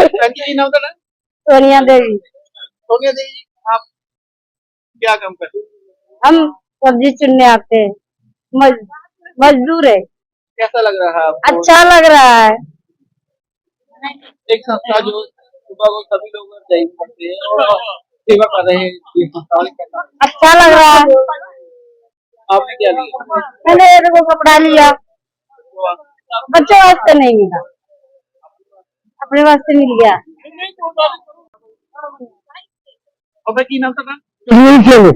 सोनिया देवी सोनिया देवी जी आप क्या काम करते हैं? हम सब्ज़ी चुनने आते हैं। मज, मजदूर है। कैसा लग रहा है आपको? अच्छा लग रहा है। एक संस्था जो सुबह को सभी लोग करते हैं और सेवा कर रहे हैं ये संस्था वाले क्या काम अच्छा लग रहा है। आपने क्या लिया मैंने कपड़ा लिया। बच्चों वास्ते नहीं मिला। ਆਪਣੇ ਵਾਸਤੇ ਮਿਲ ਗਿਆ। ਉਹਦਾ ਕੀ ਨਾਮ ਤੁਹਾਡਾ? ਸੁਨੀਲ ਸਿੰਘ।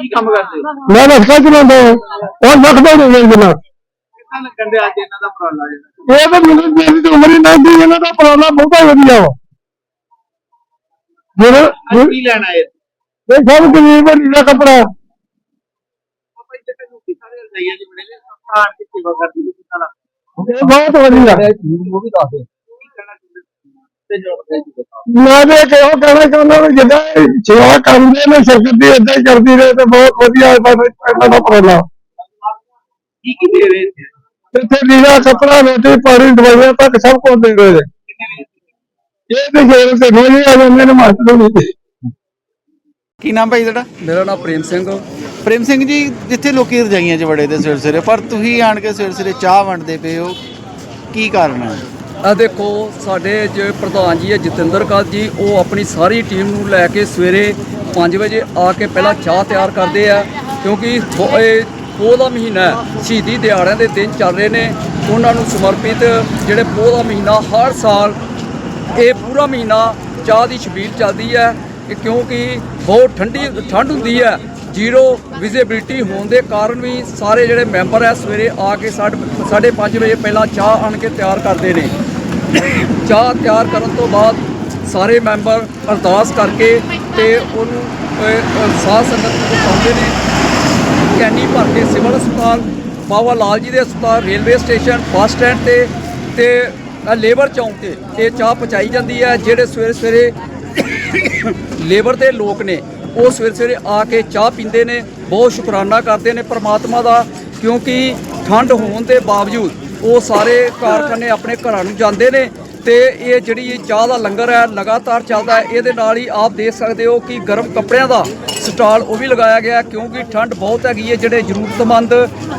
ਕੀ ਕੰਮ ਕਰਦੇ ਹੋ? ਮੈਂ ਰਸਤਾ ਚਲਾਉਂਦਾ ਹਾਂ। ਉਹ ਲਖਦਾ ਨਹੀਂ ਮੇਰੇ ਨਾਲ ਕਿੰਨਾ ਲੱਗਣ ਦੇ ਅੱਜ ਇਹਨਾਂ ਦਾ ਪ੍ਰਾਲਾ ਇਹ ਤਾਂ ਮੈਨੂੰ ਮੇਰੀ ਤਾਂ ਉਮਰ ਹੀ ਨਾ ਦੀ ਇਹਨਾਂ ਦਾ ਪ੍ਰਾਲਾ ਬਹੁਤਾ ਵਧੀਆ ਵਾ। ਜਿਹੜਾ ਕੀ ਲੈਣਾ ਹੈ ਇਹ ਸਭ ਗਰੀਬ ਨੀਲਾ ਕਪੜਾ। ਭਾਈ ਤੇ ਤੈਨੂੰ ਕੀ ਸਾਰੇ ਰਜਾਈਆਂ ਦੀ ਮਿਲੇ ਸਰਕਾਰ ਦੀ ਸੇਵਾ ਕਰਦੀ ਕਿਦਾਂ ਬਹੁਤ ਵਧੀਆ। ਉਹ ਵੀ ਦੱਸ ਦੇ ਮੈਂ ਤੇ ਕਿਹੋ ਕਹਿਣਾ ਚਾਹੁੰਦਾ ਵੀ ਜਿੱਦਾਂ ਸੇਵਾ ਕਰਦੇ ਨੇ ਸਰਕਾਰ ਦੀ ਏਦਾਂ ਹੀ ਕਰਦੀ ਰਹੇ ਤੇ ਬਹੁਤ ਵਧੀਆ ਇਹਨਾਂ ਦਾ ਇਹਨਾਂ ਦਾ ਪੁਰਾਣਾ ਕੀ ਕੀ ਦੇ ਰਹੇ ਨੇ ਇੱਥੇ ਲੀੜਾ ਕੱਪੜਾ ਰੋਟੀ ਪਾਣੀ ਦਵਾਈਆਂ ਤੱਕ ਸਭ ਕੁਝ ਦੇ ਰਹੇ ਨੇ। ਇਹ ਤੇ ਸ਼ੇਰ ਤੇ ਰੋਜ਼ ਆ ਜਾਂਦੇ ਨੇ ਮਾਸਟਰ ਨਹੀਂ ਕੀ ਨਾਮ ਭਾਈ ਤੁਹਾਡਾ? ਮੇਰਾ ਨਾਮ ਪ੍ਰੇਮ ਸਿੰਘ ਪ੍ਰੇਮ ਸਿੰਘ ਜੀ, ਜਿੱਥੇ ਲੋਕੀ ਰਜਾਈਆਂ 'ਚ ਵੜੇ ਦੇ ਸਵੇਰੇ ਸਵੇਰੇ ਪਰ ਤੁਸੀਂ ਆਣ ਕੇ ਸਵੇਰੇ ਸਵੇਰੇ ਚਾਹ ਵੰਡਦੇ ਪਏ ਹੋ, ਕੀ ਕਾਰਨ ਹੈ? ਆ ਦੇਖੋ, ਸਾਡੇ ਜੋ ਪ੍ਰਧਾਨ ਜੀ ਹੈ ਜਤਿੰਦਰ ਕੌਰ ਜੀ, ਉਹ ਆਪਣੀ ਸਾਰੀ ਟੀਮ ਨੂੰ ਲੈ ਕੇ ਸਵੇਰੇ 5 ਵਜੇ ਆ ਕੇ ਪਹਿਲਾਂ ਚਾਹ ਤਿਆਰ ਕਰਦੇ ਆ, ਕਿਉਂਕਿ ਇਹ ਪੋਹ ਦਾ ਮਹੀਨਾ ਹੈ, ਸ਼ਹੀਦੀ ਦਿਹਾੜਿਆਂ ਦੇ ਦਿਨ ਚੱਲ ਰਹੇ ਨੇ, ਉਹਨਾਂ ਨੂੰ ਸਮਰਪਿਤ ਜਿਹੜੇ ਪੋਹ ਦਾ ਮਹੀਨਾ ਹਰ ਸਾਲ, ਇਹ ਪੂਰਾ ਮਹੀਨਾ ਚਾਹ ਦੀ ਛਬੀਲ ਚੱਲਦੀ ਹੈ, ਇਹ ਕਿਉਂਕਿ ਬਹੁਤ ਠੰਡੀ ਠੰਡ ਹੁੰਦੀ ਹੈ ਜ਼ੀਰੋ ਵਿਜ਼ਿਬਿਲਟੀ ਹੋਣ ਦੇ ਕਾਰਨ ਵੀ ਸਾਰੇ ਜਿਹੜੇ ਮੈਂਬਰ ਹੈ ਸਵੇਰੇ ਆ ਕੇ ਸਾਢੇ ਸਾਢੇ ਪੰਜ ਵਜੇ ਪਹਿਲਾਂ ਚਾਹ ਆਣ ਕੇ ਤਿਆਰ ਕਰਦੇ ਨੇ। ਚਾਹ ਤਿਆਰ ਕਰਨ ਤੋਂ ਬਾਅਦ ਸਾਰੇ ਮੈਂਬਰ ਅਰਦਾਸ ਕਰਕੇ ਤੇ ਉਹਨੂੰ ਅਹ, ਅਹ, ਸੰਗਤ ਨੂੰ ਪਹੁੰਚਾਉਂਦੇ ਨੇ ਕੈਨੀ ਭਰ ਕੇ ਸਿਵਲ ਹਸਪਤਾਲ ਬਾਬਾ ਲਾਲ ਜੀ ਦੇ ਹਸਪਤਾਲ ਰੇਲਵੇ ਸਟੇਸ਼ਨ ਬੱਸ ਸਟੈਂਡ ਤੇ ਤੇ ਲੇਬਰ ਚੌਂਕ ਤੇ ਇਹ ਚਾਹ ਪਹੁੰਚਾਈ ਜਾਂਦੀ ਹੈ ਜਿਹੜੇ ਸਵੇਰੇ ਸਵੇਰੇ ਲੇਬਰ ਦੇ ਲੋਕ ਨੇ। ਉਹ ਸਵੇਰੇ ਸਵੇਰੇ ਆ ਕੇ ਚਾਹ ਪੀਂਦੇ ਨੇ, ਬਹੁਤ ਸ਼ੁਕਰਾਨਾ ਕਰਦੇ ਨੇ ਪ੍ਰਮਾਤਮਾ ਦਾ, ਕਿਉਂਕਿ ਠੰਡ ਹੋਣ ਦੇ ਬਾਵਜੂਦ ਉਹ ਸਾਰੇ ਕਾਰਖਾਨੇ ਆਪਣੇ ਘਰਾਂ ਨੂੰ ਜਾਂਦੇ ਨੇ ਤੇ ਇਹ ਜਿਹੜੀ ਇਹ ਚਾਹ ਦਾ ਲੰਗਰ ਹੈ, ਲਗਾਤਾਰ ਚੱਲਦਾ ਹੈ, ਇਹਦੇ ਨਾਲ ਹੀ ਆਪ ਦੇਖ ਸਕਦੇ ਹੋ ਕਿ ਗਰਮ ਕੱਪੜਿਆਂ ਦਾ ਸਟਾਲ ਉਹ ਵੀ ਲਗਾਇਆ ਗਿਆ ਕਿਉਂਕਿ ਠੰਡ ਬਹੁਤ ਹੈਗੀ ਹੈ, ਜਿਹੜੇ ਜ਼ਰੂਰਤਮੰਦ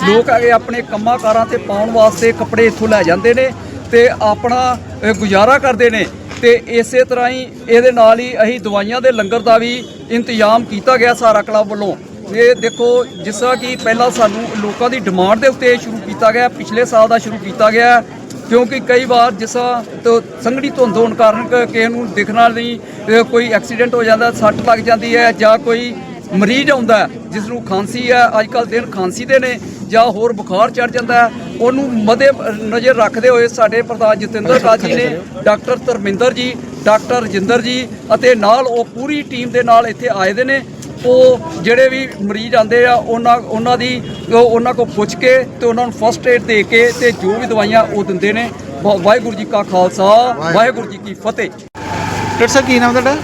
ਲੋਕ ਹੈਗੇ ਆਪਣੇ ਕੰਮਾਂ ਕਾਰਾਂ ਤੇ ਪਾਉਣ ਵਾਸਤੇ ਕੱਪੜੇ ਇੱਥੋਂ ਲੈ ਜਾਂਦੇ ਨੇ ਤੇ ਆਪਣਾ ਗੁਜ਼ਾਰਾ ਕਰਦੇ ਨੇ ਤੇ ਇਸੇ ਤਰ੍ਹਾਂ ਹੀ ਇਹਦੇ ਨਾਲ ਹੀ ਅਸੀਂ ਦਵਾਈਆਂ ਦੇ ਲੰਗਰ ਦਾ ਵੀ ਇੰਤਜ਼ਾਮ ਕੀਤਾ ਗਿਆ ਸਾਰਾ ਕਲੱਬ ਵੱਲੋਂ। ਇਹ ਦੇਖੋ ਜਿਸ ਤਰ੍ਹਾਂ ਕਿ ਪਹਿਲਾਂ ਸਾਨੂੰ ਲੋਕਾਂ ਦੀ ਡਿਮਾਂਡ ਦੇ ਉੱਤੇ ਸ਼ੁਰੂ ਕੀਤਾ ਗਿਆ ਪਿਛਲੇ ਸਾਲ ਦਾ ਸ਼ੁਰੂ ਕੀਤਾ ਗਿਆ ਕਿਉਂਕਿ ਕਈ ਵਾਰ ਜਿਸ ਸੰਗੜੀ ਧੁੰਦ ਹੋਣ ਕਾਰਨ ਕ- ਕਿਸੇ ਨੂੰ ਦਿਖਣਾ ਨਹੀਂ ਕੋਈ ਐਕਸੀਡੈਂਟ ਹੋ ਜਾਂਦਾ ਸੱਟ ਲੱਗ ਜਾਂਦੀ ਹੈ ਜਾਂ ਕੋਈ ਮਰੀਜ਼ ਆਉਂਦਾ ਜਿਸ ਨੂੰ ਖਾਂਸੀ ਹੈ ਅੱਜ ਕੱਲ੍ਹ ਦਿਨ ਖਾਂਸੀ ਦੇ ਨੇ ਜਾਂ ਹੋਰ ਬੁਖਾਰ ਚੜ ਜਾਂਦਾ ਉਹਨੂੰ ਮਦੇ ਨਜ਼ਰ ਰੱਖਦੇ ਹੋਏ ਸਾਡੇ ਪ੍ਰਧਾਨ ਜਤਿੰਦਰ ਕਾਲ ਜੀ ਨੇ ਡਾਕਟਰ ਧਰਮਿੰਦਰ ਜੀ ਡਾਕਟਰ ਰਜਿੰਦਰ ਜੀ ਅਤੇ ਨਾਲ ਉਹ ਪੂਰੀ ਟੀਮ ਦੇ ਨਾਲ ਇੱਥੇ ਆਏ ਦੇ ਨੇ। ਉਹ ਜਿਹੜੇ ਵੀ ਮਰੀਜ਼ ਆਉਂਦੇ ਆ ਉਹਨਾਂ ਉਹਨਾਂ ਦੀ ਉਹ ਉਹਨਾਂ ਕੋਲ ਪੁੱਛ ਕੇ ਤੇ ਉਹਨਾਂ ਨੂੰ ਫਸਟ ਏਡ ਦੇ ਕੇ ਤੇ ਜੋ ਵੀ ਦਵਾਈਆਂ ਉਹ ਦਿੰਦੇ ਨੇ। ਵਾ- ਵਾਹਿਗੁਰੂ ਜੀ ਕਾ ਖਾਲਸਾ ਵਾਹਿਗੁਰੂ। ਜੀ ਕੀ ਫਤਿਹ। ਡਾਕਟਰ ਸਾਹਿਬ ਕੀ ਨਾਮ ਤੁਹਾਡਾ?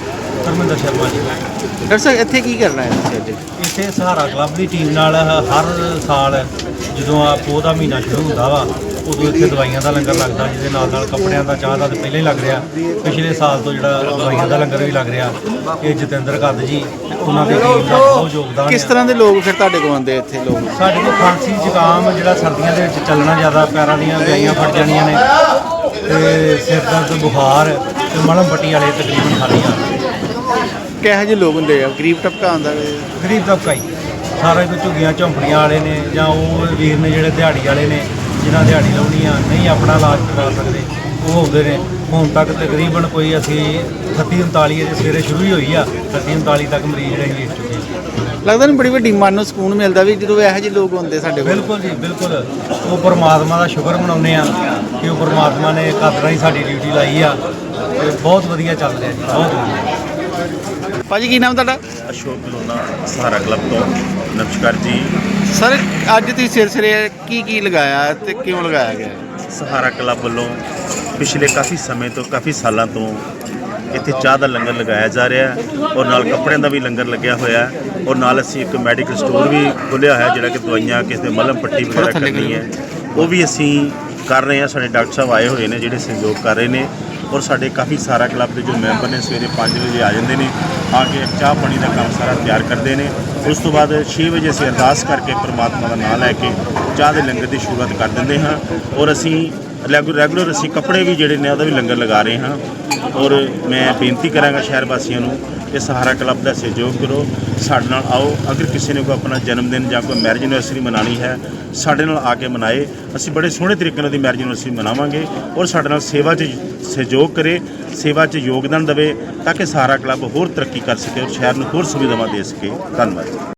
ਧਰਮਿੰਦਰ ਸ਼ਰਮਾ ਜੀ। ਡਾਕਟਰ ਸਾਹਿਬ ਇੱਥੇ ਕੀ ਕਰਨਾ ਹੈ ਤੁਸੀਂ ਅੱਜ ਇੱਥੇ ਸਹਾਰਾ ਕਲੱਬ ਦੀ ਟੀਮ ਨਾਲ ਹਰ ਸਾਲ ਜਦੋਂ ਆ ਪੋਹ ਦਾ ਮਹੀਨਾ ਸ਼ੁਰੂ ਹੁੰਦਾ ਵਾ ਉਦੋਂ ਇੱਥੇ ਦਵਾਈਆਂ ਦਾ ਲੰਗਰ ਲੱਗਦਾ ਜਿਹਦੇ ਨਾਲ ਨਾਲ ਕੱਪੜਿਆਂ ਦਾ ਚਾਹ ਦਾ ਤਾਂ ਪਹਿਲਾਂ ਹੀ ਲੱਗ ਰਿਹਾ। ਪਿਛਲੇ ਸਾਲ ਤੋਂ ਜਿਹੜਾ ਦਵਾਈਆਂ ਦਾ ਲੰਗਰ ਵੀ ਲੱਗ ਰਿਹਾ। ਇਹ ਜਤਿੰਦਰ ਕੱਦ ਜੀ ਉਹਨਾਂ ਦੀ ਟੀਮ ਦਾ ਬਹੁਤ ਯੋਗਦਾਨ ਕਿਸ। ਤਰ੍ਹਾਂ ਦੇ ਲੋਕ ਫਿਰ ਤੁਹਾਡੇ ਕੋਲ ਆਉਂਦੇ ਇੱਥੇ ਲੋਕ? ਸਾਡੇ ਕੋਲ ਖਾਂਸੀ ਜ਼ੁਕਾਮ ਜਿਹੜਾ ਸਰਦੀਆਂ ਦੇ ਵਿੱਚ ਚੱਲਣਾ ਜ਼ਿਆਦਾ ਪੈਰਾਂ ਦੀਆਂ ਵਿਆਈਆਂ ਫਟ ਜਾਣੀਆਂ ਨੇ ਤੇ ਸਿਰ ਦਰਦ ਬੁਖਾਰ ਤੇ ਮਲਮ ਪੱਟੀ ਵਾਲੇ ਤਕਰੀਬਨ ਖਾਲੀਆਂ ਕਿਹੋ ਜਿਹੇ ਲੋਕ ਹੁੰਦੇ ਆ? ਗਰੀਬ ਟਪਕਾ ਆਉਂਦਾ ਗਰੀਬ ਤਬਕਾ ਹੀ। ਸਾਰੇ ਕੋਈ ਝੁੱਗੀਆਂ ਝੌਂਪੜੀਆਂ ਵਾਲੇ ਨੇ ਜਾਂ ਉਹ ਵੀਰ ਨੇ ਜਿਹੜੇ ਦਿਹਾੜੀ ਵਾਲੇ ਨੇ ਜਿਨ੍ਹਾਂ ਦਿਹਾੜੀ ਲਾਉਣੀ ਆ ਨਹੀਂ ਆਪਣਾ ਇਲਾਜ ਕਰਾ ਸਕਦੇ। ਉਹ ਆਉਂਦੇ ਨੇ। ਹੁਣ ਤੱਕ ਤਕਰੀਬਨ ਕੋਈ ਅਸੀਂ 38 39 ਅਜੇ ਸਵੇਰੇ ਸ਼ੁਰੂ ਹੀ ਹੋਈ ਆ। 38 39 ਤੱਕ ਮਰੀਜ਼ ਜਿਹੜੇ ਵੇਖ ਚੁੱਕੇ। ਲੱਗਦਾ ਨਹੀਂ ਬੜੀ ਵੱਡੀ ਮਨ ਨੂੰ ਸਕੂਨ ਮਿਲਦਾ ਵੀ ਜਦੋਂ ਇਹੋ ਜਿਹੇ ਲੋਕ ਹੁੰਦੇ ਸਾਡੇ ਕੋਲ। ਬਿਲਕੁਲ ਜੀ ਬਿਲਕੁਲ। ਉਹ ਪਰਮਾਤਮਾ ਦਾ ਸ਼ੁਕਰ ਮਨਾਉਂਦੇ ਆ ਕਿ ਉਹ ਪਰਮਾਤਮਾ ਨੇ ਕਦਰਾਂ ਹੀ ਸਾਡੀ ਡਿਊਟੀ ਲਾਈ ਆ ਤੇ ਬਹੁਤ ਵਧੀਆ ਚੱਲ ਰਿਹਾ ਜੀ ਬਹੁਤ ਵਧੀਆ। ਭਾਜੀ ਕੀ ਨਾਮ ਤੁਹਾਡਾ? ਅਸ਼ੋਕ ਲੋਨਾ ਸਹਾਰਾ ਕਲੱਬ ਤੋਂ। ਨਮਸਕਾਰ ਜੀ। ਸਰ ਅੱਜ ਤੁਸੀਂ ਸਿਰ ਸਿਰੇ ਕੀ ਕੀ ਲਗਾਇਆ ਤੇ ਕਿਉਂ ਲਗਾਇਆ ਗਿਆ? ਸਹਾਰਾ ਕਲੱਬ ਵੱਲੋਂ ਪਿਛਲੇ ਕਾਫੀ ਸਮੇਂ ਤੋਂ ਕਾਫੀ ਸਾਲਾਂ ਤੋਂ ਇੱਥੇ ਚਾਹ ਦਾ ਲੰਗਰ ਲਗਾਇਆ ਜਾ ਰਿਹਾ ਹੈ ਔਰ ਨਾਲ ਕੱਪੜਿਆਂ ਦਾ ਵੀ ਲੰਗਰ ਲੱਗਿਆ ਹੋਇਆ ਹੈ ਔਰ ਨਾਲ ਅਸੀਂ ਇੱਕ ਮੈਡੀਕਲ ਸਟੋਰ ਵੀ ਖੋਲ੍ਹਿਆ ਹੋਇਆ ਜਿਹੜਾ ਕਿ ਦਵਾਈਆਂ ਕਿਸੇ ਦੇ ਮਲਮ ਪੱਟੀ ਵਗੈਰਾ ਕਰਨੀ ਹੈ। ਉਹ ਵੀ ਅਸੀਂ ਕਰ ਰਹੇ ਹਾਂ ਸਾਡੇ ਡਾਕਟਰ ਸਾਹਿਬ ਆਏ ਹੋਏ ਨੇ ਜਿਹੜੇ ਸਹਿਯੋਗ ਕਰ ਰਹੇ ਨੇ। ਔਰ ਸਾਡੇ ਕਾਫੀ ਸਾਰਾ ਕਲੱਬ ਦੇ ਜੋ ਮੈਂਬਰ ਨੇ ਸਵੇਰੇ 5 ਵਜੇ ਆ ਜਾਂਦੇ ਨੇ, ਆ ਕੇ ਚਾਹ ਪਾਣੀ ਦਾ ਕੰਮ ਸਾਰਾ ਤਿਆਰ ਕਰਦੇ ਨੇ। ਉਸ ਤੋਂ ਬਾਅਦ 6 ਵਜੇ ਅਸੀਂ ਅਰਦਾਸ ਕਰਕੇ ਪ੍ਰਮਾਤਮਾ ਦਾ ਨਾਮ ਲੈ ਕੇ ਚਾਹ ਦੇ ਲੰਗਰ ਦੀ ਸ਼ੁਰੂਆਤ ਕਰ ਦਿੰਦੇ ਹਾਂ। ਔਰ ਅਸੀਂ ਰੈਗੂ- ਰੈਗੂਲਰ ਅਸੀਂ ਕੱਪੜੇ ਵੀ ਜਿਹੜੇ ਨੇ ਉਹਦਾ ਵੀ ਲੰਗਰ ਲਗਾ ਰਹੇ ਹਾਂ। ਔਰ ਮੈਂ ਬੇਨਤੀ ਕਰਾਂਗਾ ਸ਼ਹਿਰ ਵਾਸੀਆਂ ਨੂੰ ਕਿ ਸਹਾਰਾ ਕਲੱਬ ਦਾ ਸਹਿਯੋਗ ਕਰੋ। ਸਾਡੇ ਨਾਲ ਆਓ। ਅਗਰ ਕਿਸੇ ਨੇ ਕੋਈ ਆਪਣਾ ਜਨਮ ਦਿਨ ਜਾਂ ਕੋਈ ਮੈਰਿਜ ਐਨਵਰਸਰੀ ਮਨਾਣੀ ਹੈ, ਸਾਡੇ ਨਾਲ ਆ ਕੇ ਮਨਾਏ। ਅਸੀਂ ਬੜੇ ਸੋਹਣੇ ਤਰੀਕੇ ਨਾਲ ਉਹਦੀ ਮੈਰਿਜ ਐਨਵਰਸਰੀ ਮਨਾਵਾਂਗੇ ਔਰ ਸਾਡੇ ਨਾਲ ਸੇਵਾ 'ਚ ਸਹਿਯੋਗ ਕਰੇ, ਸੇਵਾ 'ਚ ਯੋਗਦਾਨ ਦੇਵੇ ਤਾਂ ਕਿ ਸਹਾਰਾ ਕਲੱਬ ਹੋਰ ਤਰੱਕੀ ਕਰ ਸਕੇ ਔਰ ਸ਼ਹਿਰ ਨੂੰ ਹੋਰ ਸੁਵਿਧਾਵਾਂ ਦੇ ਸਕੇ। ਧੰਨਵਾਦ।